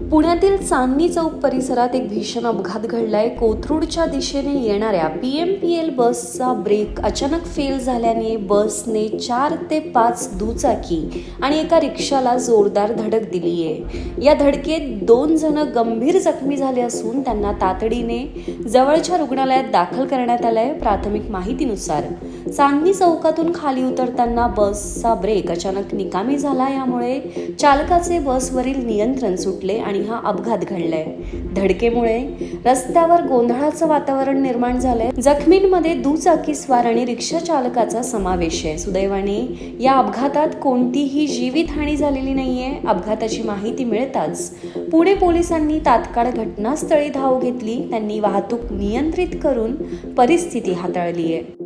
पुण्यातील चांदणी चौक परिसरात एक भीषण अपघात घडलाय. कोथरूडच्या दिशेने येणाऱ्या पी एम पी एल बसचा ब्रेक अचानक फेल झाल्याने बसने चार ते पाच दुचाकी आणि एका रिक्षाला जोरदार धडक दिली आहे या धडकेत दोन जण गंभीर जखमी झाले असून त्यांना तातडीने जवळच्या रुग्णालयात दाखल करण्यात आलंय प्राथमिक माहितीनुसार. चांदणी चौकातून खाली उतरताना बसचा ब्रेक अचानक निकामी झाला यामुळे चालकाचे बसवरील नियंत्रण सुटले आणि हा अपघात घडलाय. धडकेमुळे रस्त्यावर गोंधळाचं वातावरण निर्माण झालंय. जखमींमध्ये दुचाकीस्वार आणि रिक्षा चालकाचा समावेश आहे. सुदैवाने या अपघातात कोणतीही जीवितहानी झालेली नाहीये. अपघाताची माहिती मिळताच पुणे पोलिसांनी तात्काळ घटनास्थळी धाव घेतली. त्यांनी वाहतूक नियंत्रित करून परिस्थिती हाताळली आहे.